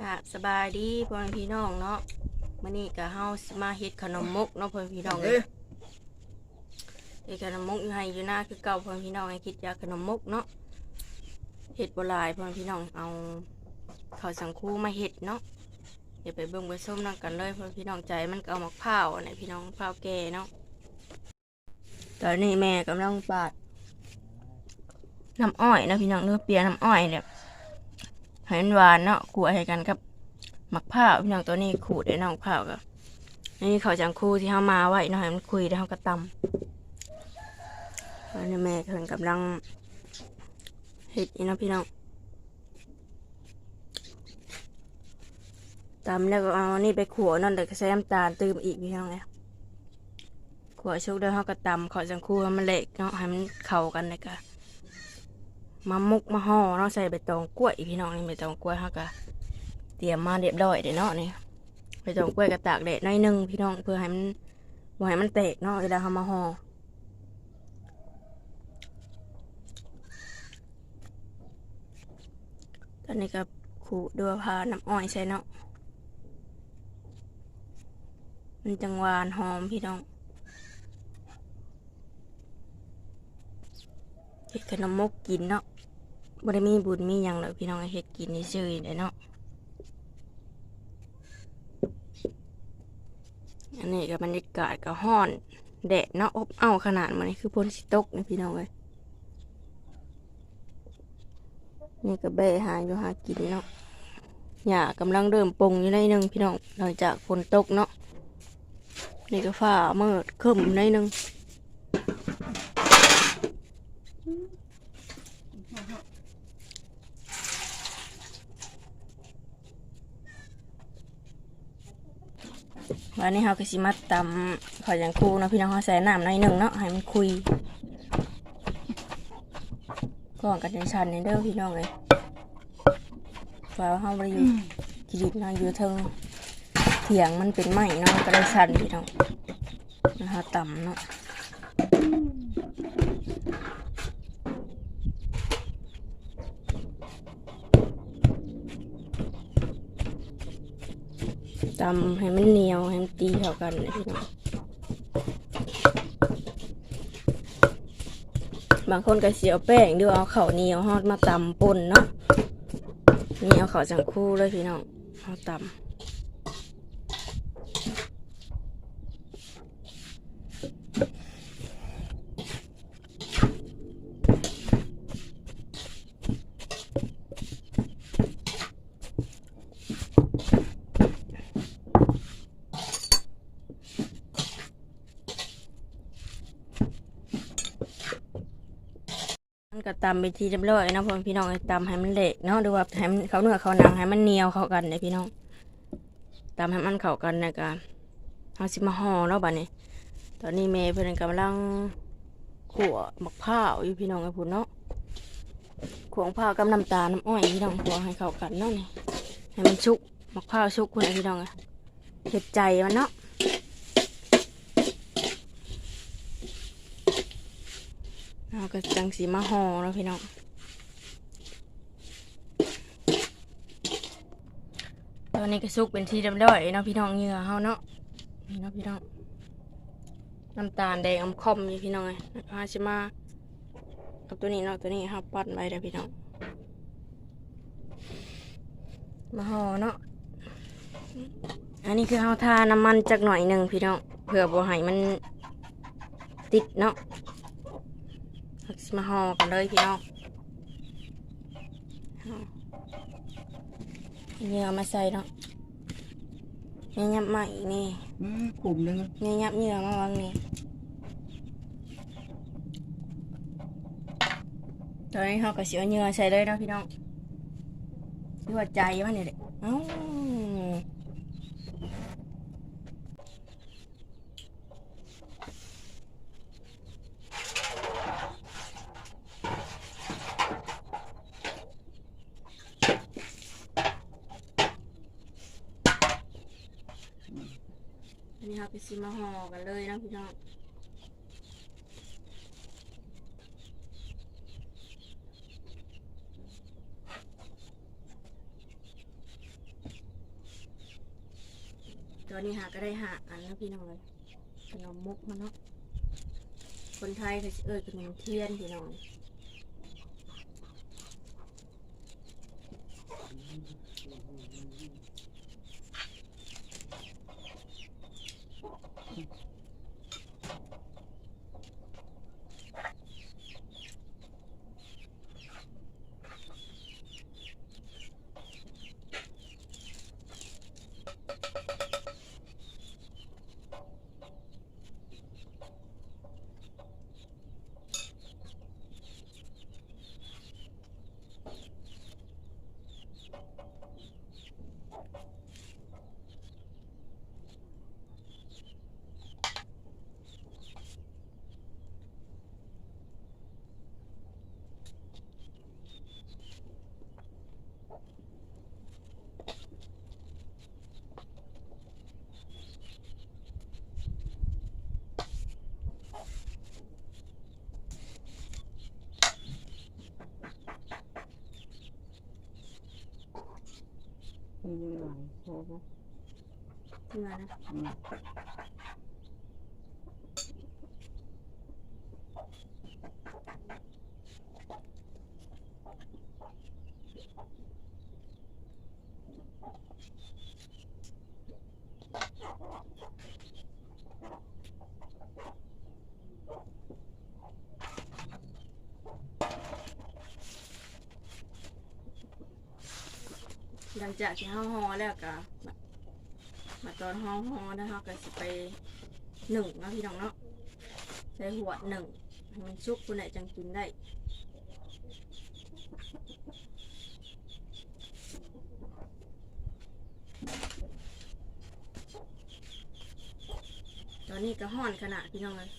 กะสบายดีพ่อแม่พี่น้องเนาะมื้อนี้ก็เฮาสิมาเฮ็ดขนมมกเนาะพ่อแม่พี่น้องเอ้ยเฮ็ดขนมมกอยู่ให้อยู่หน้าคือเก่าพ่อแม่พี่น้องให้คิดอยากขนมมกเนาะเฮ็ดบ่หลายพ่อแม่พี่น้องเอาข้าวสังคูมาเฮ็ดเนาะเดี๋ยวไปเบิ่งไปส้มนํกันเลยพ่อแม่พี่น้องใจมันก็เอามะพร้าวอันไหนพี่น้องมะพร้าวแก่เนาะตอนนี้แม่กำลังปาดน้ำอ้อยนะพี่น้องเนื้อเปียน้ำอ้อยเนี่ย ให้มันหวานเนาะขูดให้กันกับหมักผ้าพี่น้องตัวนี้ขูดได้น้องผ้าก็นี่เขาจังคู่ที่เฮามาไว้เนาะให้มันคุยได้เฮาก็ตำตอนนี้แม่เพิ่นกำลังเฮ็ดอีเนาะพี่น้องตำแล้วก็เอานี่ไปขัวนั่นเดี๋ยวก็ใส่น้ำตาลติมอีกพี่น้องเลยขัวชุกเดี๋ยเฮาก็ตำเขาจังคู่ให้มันเละเนาะให้มันเข้ากันเลยก็ มามุกมาห่อเนาะใส่ใบตองกล้วยพี่น้องนี่ใบตองกล้วยฮาก็เตรียมมาเรียบร้อยเด้เนาะนี่ใบตองกล้วยก็ตากแดดหน่อยนึงพี่น้องเพื่อให้มันบ่ให้มันแตกเนาะเวลาเฮามาห่อตอนนี้ก็ขูดด้วยพาน้ำอ้อยใส่เนาะมันจังหวานหอมพี่น้อง เฮ็ดขนมมกกินเนาะบ่ได้มีบุญมีหยังหรอกพี่น้องเฮ็ดกินนี่ซื่อได้เนาะ อันนี้ก็บรรยากาศก็ฮ้อน แดดเนาะอบอ้าวขนาดมันนี่คือพ้นสิตกนี่พี่น้องเอ้ยนี่ก็แบะหาอยู่หากินเนาะหญ้ากำลังเริ่มปงอยู่ในหนึงพี่น้องหลังจากฝนตกเนาะ นี่ก็ฟ้ามืดครึ้มในหนึง วันนี้เราก็สิมาตำขออย่างคูเนาะพี่น้องเขาใส่น้ำหน่อยหนึ่งเนาะให้มันคุยก่อนกันในชั้นนี่เด้อพี่น้องเลยฟ้าเฮาบ่ได้อยู่กิริบเนาะอยู่เทิงเถียงมันเป็นไม้เนาะก็ได้ชั้นพี่น้องนะคะตำเนาะำให้มันเหนียวให้มันตีเข้ากันเลยพี่น้องบางคนก็เสียวแป้งด้วยเอาเข่าเหนียวฮอดมาตำป่นเนาะนี่เอาข้าจังคู่เลยพี่น้องเอาตำ ก็ตำไปทีเรียบร้อยนะพ่อพี่น้องให้ตำให้มันเละเนาะดูว่าให้มันเขาเนื้อเขาหนังให้มันเหนียวเข้ากันเลยพี่น้องตำให้มันเข้ากันนะกันเอาสิมาห่อเนาะบัดนี้ ตอนนี้เมย์เพิ่นกำลังขั่วมะพร้าวอยู่พี่น้องไอ้พุ่นเนาะขวงพร้ากับน้ำตาลน้ำอ้อยพี่น้องขั่วให้เข้ากันเนาะนี่ให้มันชุกมะพร้าวชุกคุณไอ้พี่น้องอะเห็ดใจมันเนาะ เราก็จังสีมาห่อแล้วพี่น้องตอนนี้ก็สุกเป็นที่เรียบร้อยเนาะพี่น้องเหงื่อเฮาเนาะนี่เนาะพี่น้องน้ำตาลแดงอมคอมอยู่พี่น้องไงฮาชิมาเอาตัวนี้เนาะตัวนี้เฮาปั้นไว้เด้อพี่น้องมาห่อเนาะอันนี้คือเฮาทาน้ำมันจักหน่อยหนึ่งพี่น้องเพื่อบ่ให้มันติดเนาะ มาห่อกันเลยพี่น้องเนื้อมาใส่เนาะเนื้อยับมาอีกนี่อืมกลุ่มหนึงเนื้อยับเนื้อมาวางนี่ตอนนี้เขาก็เสียเนื้อใส่เลยเนาะพี่น้องดูว่าใจมันเนี่ยเด็กเอ้า เราไปซิมาห่อกันเลยนะพี่น้องตอนนี้หาก็ได้หาอันแล้วพี่น้องเลยขนมมุกมาเนาะคนไทยเคยเอ่ยขนมเทียนพี่น้อง เพื่อนะอืมหลังจากที่เฮาฮอแล้วก็มามา ตอนห้องห้อนะคะก็สิไปหนึ่งนาะพี่น้องเนาะใส่หัวหนึ่งให้มันชุกคุณไหนจังกินได้ตอนนี้ก็ห้อนขนาดพี่น้องเลย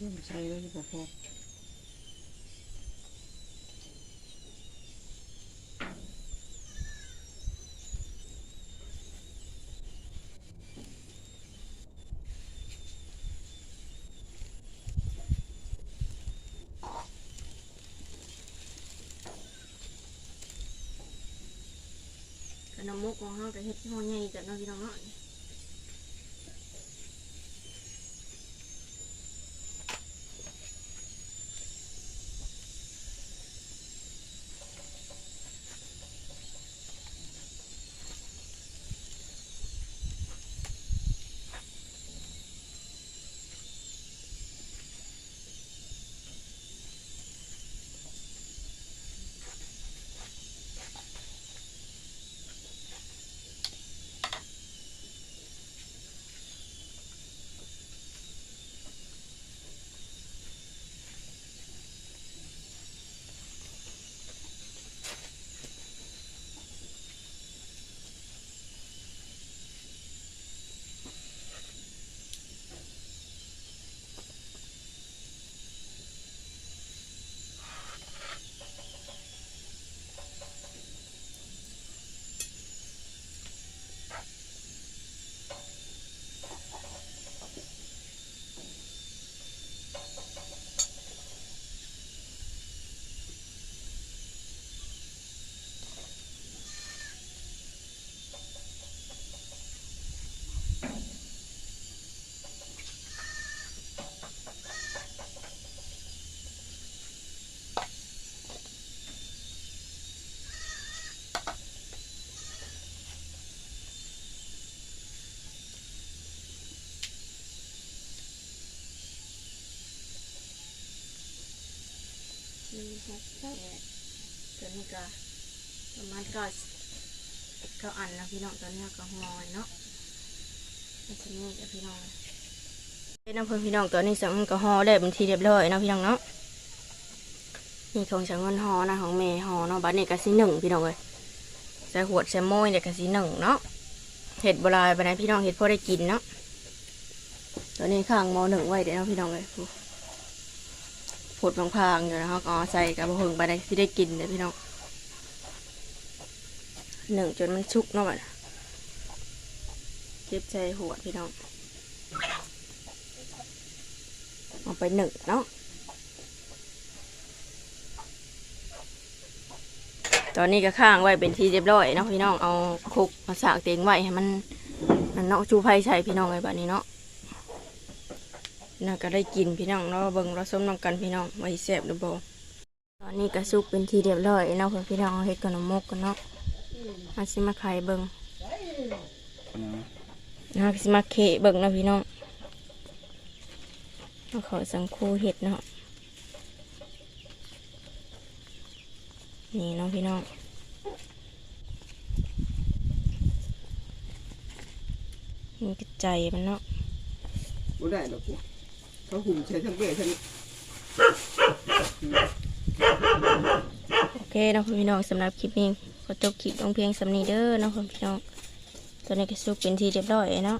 เริ่มใช้แล้วจะบอกพอน้ำมุกของเฮาก็เห็ดห่อใหญ่จะเนาะพี่น้องเนาะ สี่หกแปดตัวนี้ก็ประมาณเก้าเก้าอันแล้วพี่น้องตอนนี้ก็หอไว้เนาะนี่จะนี่จ้ะพี่น้องเป็นน้ำเพิ่นพี่น้องตัวนี้สังก็ห่อได้เป็นทีเรียบร้อยนะพี่น้องเนาะนี่ของสังเงินห่อนะของแม่ห่อเนาะบัดนี้ก็สีหนึ่งพี่น้องเลยใส่ขวใส่โม้ยเดี๋ยกสีหนึ่งเนาะเห็ดโบราณไปไหนพี่น้องเห็ดพอได้กินเนาะตัวนี้ข้างมอหนึ่งไว้เดี๋ยวพี่น้องเลย ผดพางๆอยู่นะครับก็ใส่กับบะเพิงไปได้ที่ได้กินเลยพี่น้องหนึ่งจนมันชุกเนาะบัดเก็บใส่หัวพี่น้องเอาไปหนึ่งเนาะตอนนี้ก็ข้างไว้เป็นที่เรียบร้อยเนาะพี่น้องเอาคุกมาสากเตียงไว้ให้มันมันเนาะจูไผ่ใส่พี่น้องไว้แบบนี้เนาะ น่าก็ได้กินพี่น้องเนาะเบิ่งเราส้มน้ำกันพี่น้องไว้แซ่บหรือบ่ตอนนี้ก็สุกเป็นทีเรียบร้อยเนาะเพื่อนพี่น้องเฮ็ดขนมมกกันเนาะมาสิมาไข่เบิ่งนะสิมาเคเบิ่งเนาะพี่น้องเอาขอสังคูเห็ดเนาะนี่เนาะพี่น้องนี่กระใจมันเนาะบ่ได้ดอกกู เขาหูใช้ทั้งเบ้ทั้งโอเคน้องพี่น้องสำหรับคลิปนี้ขอจบคลิปลงเพียงสำนีเด้อน้องพี่น้องตอนนี้ก็สุกเป็นทีเรียบร้อยเนาะ